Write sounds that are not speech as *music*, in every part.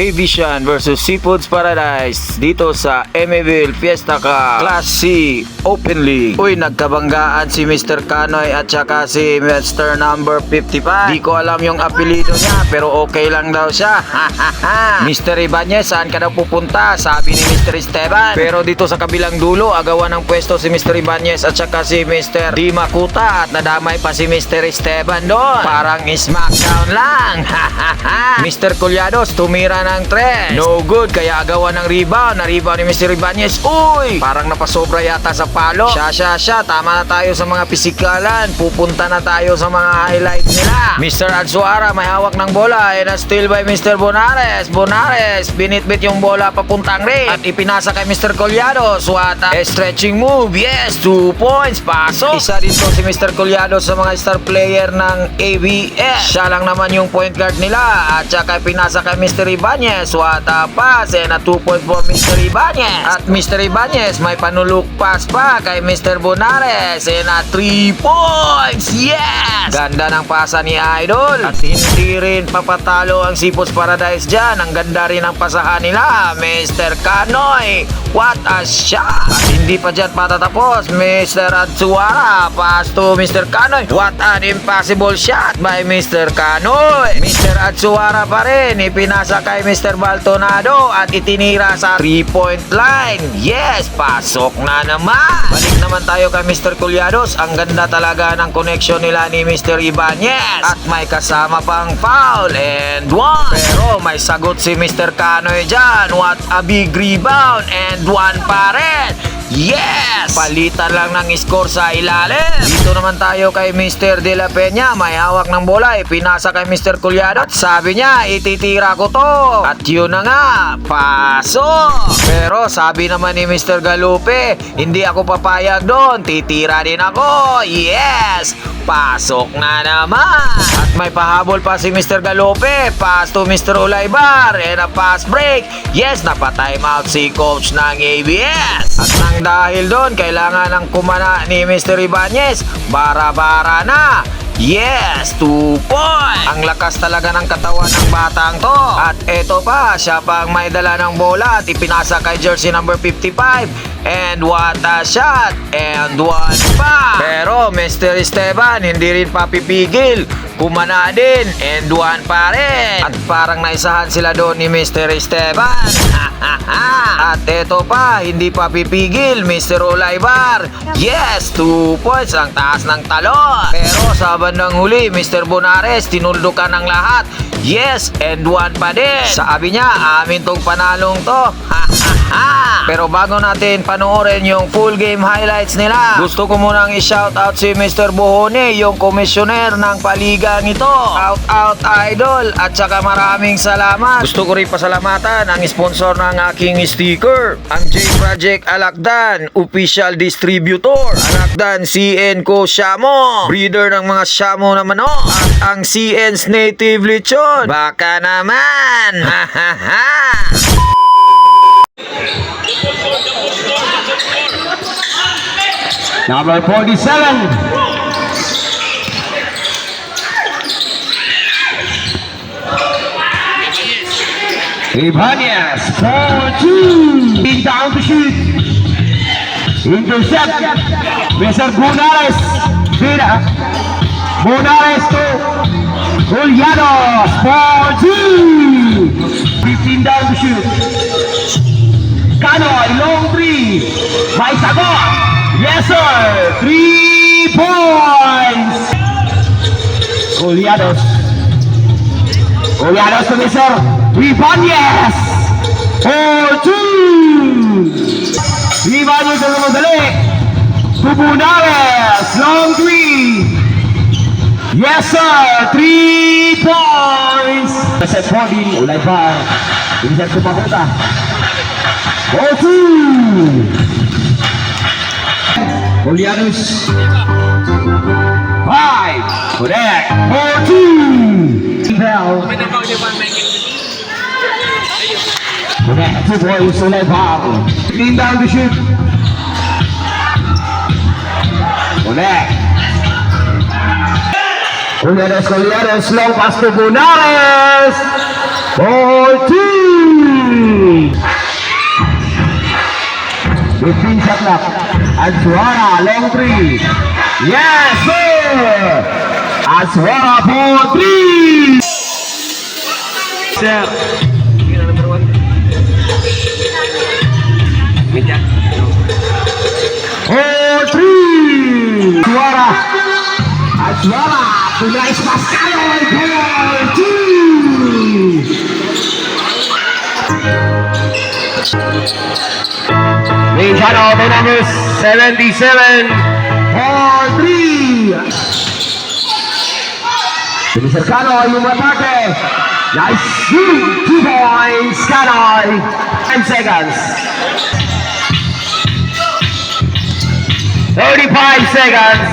Aviation versus Seafoods Paradise dito sa Emeryville Fiesta Cup Class C Open League. Uy, nagkabanggaan si Mr. Kanoy at saka si Mr. Number 55. Di ko alam yung apelido niya pero okay lang daw siya. Mr. Ibanez, saan ka daw pupunta? Sabi ni Mr. Esteban. Pero dito sa kabilang dulo, agawan ng pwesto si Mr. Ibanez at saka si Mr. Di Makuta at nadamay pa si Mr. Esteban doon. Parang smackdown lang. *laughs* Mr. Colyados, tumira ng tres. No good, kaya agawan ng rebound. Na rebound ni Mr. Ibanez. Uy! Parang napasobra yata sa palo. Siya, siya, siya. Tama na tayo sa mga pisikalan. Pupunta na tayo sa mga highlight nila. Mr. Alzuara, may hawak ng bola. And a steal by Mr. Bonares. Bonares, binitbit yung bola papuntang ring. At ipinasa kay Mr. Colyados. What a stretching move. Yes, two points. Paso. Isa din to si Mr. Colyados sa mga star player ng ABS. Siya lang naman yung point guard nila. At saka pinasa kay Mr. Ibanez. What a pass. And a two point for Mr. Ibanez. At Mr. Ibanez, may panuluk pass pa kay Mr. Bonares. And a three points. Yes! Ganda ng pasa ni Idol. At hindi rin papatalo ang Sipos Paradise dyan. Ang ganda rin ang pasahan nila. Mr. Kanoy. What a shot! Hindi pa dyan patatapos. Mr. Atsuara. Pass to Mr. Kanoy. What an impossible shot by Mr. Kanoy. Mr. Atsuara pa rin. Ipinasa kay Mr. Baltonado at itinira sa 3-point line. Yes, pasok na naman. Balik naman tayo kay Mr. Colyados. Ang ganda talaga ng connection nila ni Mr. Ibanez. At may kasama pang foul and one. Pero may sagot si Mr. Kanoy dyan. What a big rebound and one pa rin. Yes! Palitan lang ng score sa ilalim. Dito naman tayo kay Mr. De La Peña. May hawak ng bola. Ipinasa kay Mr. Culiado. At sabi niya, ititira ko to. At yun na nga, paso. Pero sabi naman ni Mr. Galupe, hindi ako papayag doon. Titira din ako. Yes! Pasok na naman. At may pahabol pa si Mr. Galupe. Pass to Mr. Ulaybar. And a pass break. Yes, napatime out si coach ng ABS. At nang dahil doon, kailangan ng kumana ni Mr. Ibanez. Bara-bara na. Yes, 2 points! Ang lakas talaga ng katawan ng batang to. At eto pa, siya pang may dala ng bola at ipinasa kay jersey number 55. And what a shot! And one pa! Pero Mr. Esteban, hindi rin papipigil. Kumana din. And one pa rin. At parang naisahan sila doon ni Mr. Esteban. *laughs* At eto pa, hindi pa pipigil, Mr. Olaybar. Yes, 2 points ang taas ng talon. Pero sa bandang huli, Mr. Bonares, tinuldukan ng lahat. Yes, and one pa din. Sabi niya, amin tong panalong to. *laughs* Pero bago natin panoorin yung full game highlights nila, gusto ko munang i-shoutout si Mr. Bohone, yung komisyoner ng paligang ito. Out out idol at saka maraming salamat. Gusto ko rin pasalamatan ang sponsor ng aking sticker, ang J Project Alakdan, official distributor. Alakdan CN ko Shamo, breeder ng mga Shamo na manok. At ang CN's native lechon. Baka naman. Ha ha ha. Number 47. Ibanez, 4-2. Big down to shoot. Intercept. Mr. Bunares. Vida. Bunares to Julianos. 4-2. 15 down to shoot. Kanoy, long three. May sagot. Yes, sir. Three points. Julianos. Julianos to Mr. Ibanez. 4-2. Ibanez ang madali. Bubunares. Long three. Yes, sir. Three points. Set body. Ulay pa. Vincent Kumakuta. 4-2. Goleados. Five, Kodak, four, two. Bell. Kodak, two boys, so left half. Clean down the ship. Kodak. Goleados, goleados, long pass to Bonares. Ball two. 15 seconds left. Aswara long three. Yes, sir. Aswara for three. Sir. Number one. Oh, three. Aswara. Aswara. Punya Pascal. Goal two. Mejano 77 for 3. Siniser Canoy yung atake. Nice shoot. Two points. Canoy. 10 seconds. 35 seconds.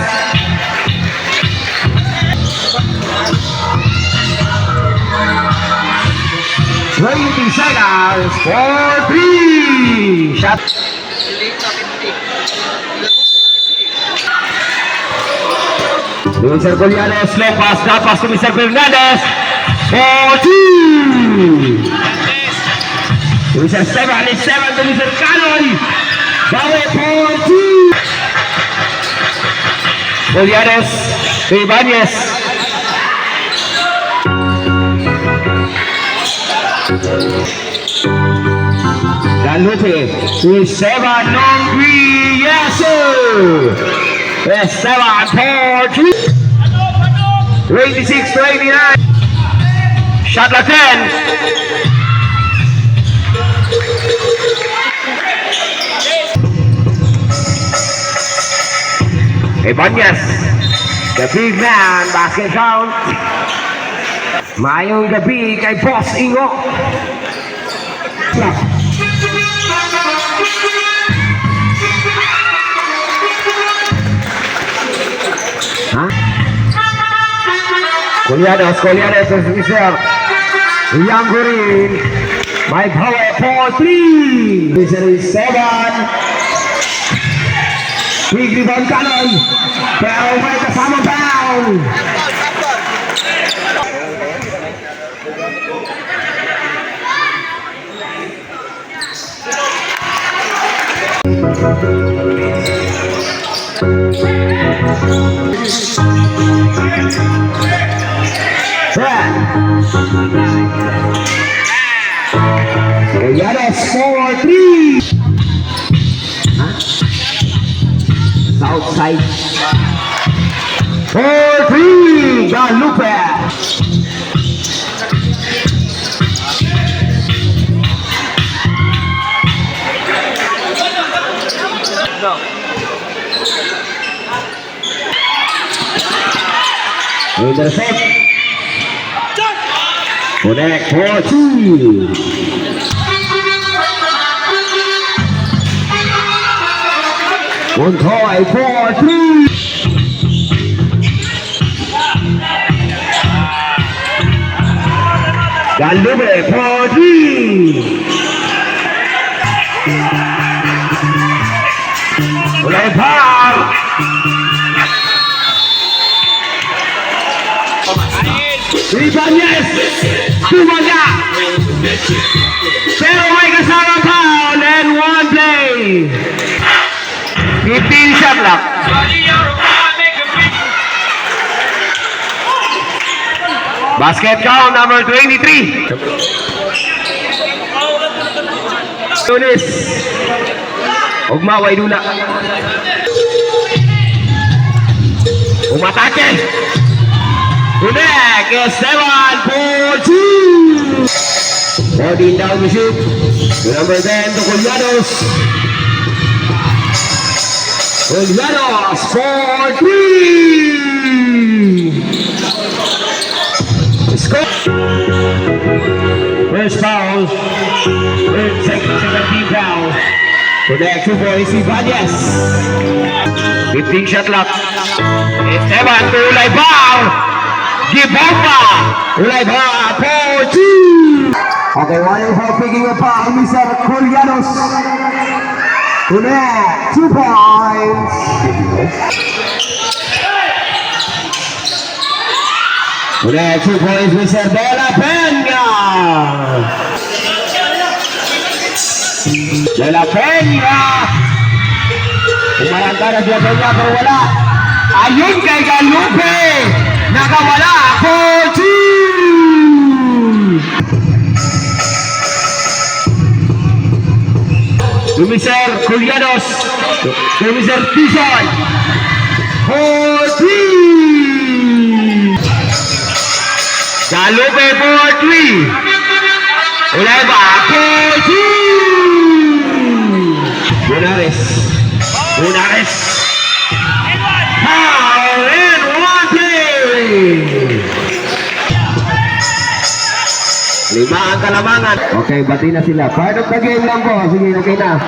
Twenty seconds for three. Shot. Mister Golianes lepas dapat ke Mister Fernandes. Body. Mister Seven, Seven ke Mister Kanon. Thank Dandote Esteban Nongriaso Esteban Tortu 86 to 89 Shot like 10 Ibanyas The big man Basket count Mayong gabi kay Boss Ingo Koliadas, Koliadas Sosial. Yang green My power for three. This seven. Big rebound Kanan, Bell Mike sama Bell. Brad. Collianos for three. Southside. For three, ดูจะเซฟโคแดกโคชื่อคนทอยพอที่ยันดูเบพอที่ Ibanez. Tumaga. Pero may kasama foul and one play. 15 shot clock. Basket count number 23. Tunis. Ugma, way dula. Umatake. Back is seven four two. Body down the shoot. Number ten, the Colgados. Colgados four three. Score. First foul. Third, second, second team foul. Back two for AC Valdez. 15 shot clock. Esteban to Laibao. Bar for two. Okay, one for picking up foul, Mr. Colianos. Connect two points. Connect two points, Mr. De La Peña. De La Peña Umarangka na siya sa niya, pero wala. Ayun kay Galupe! nakawala ako Lumiser Julianos Lumiser Tizon Hoti Dalupe Potri Ulay ba? Lima ang kalamangan. Okay, bati na sila. Part of the game lang po. Sige, okay na.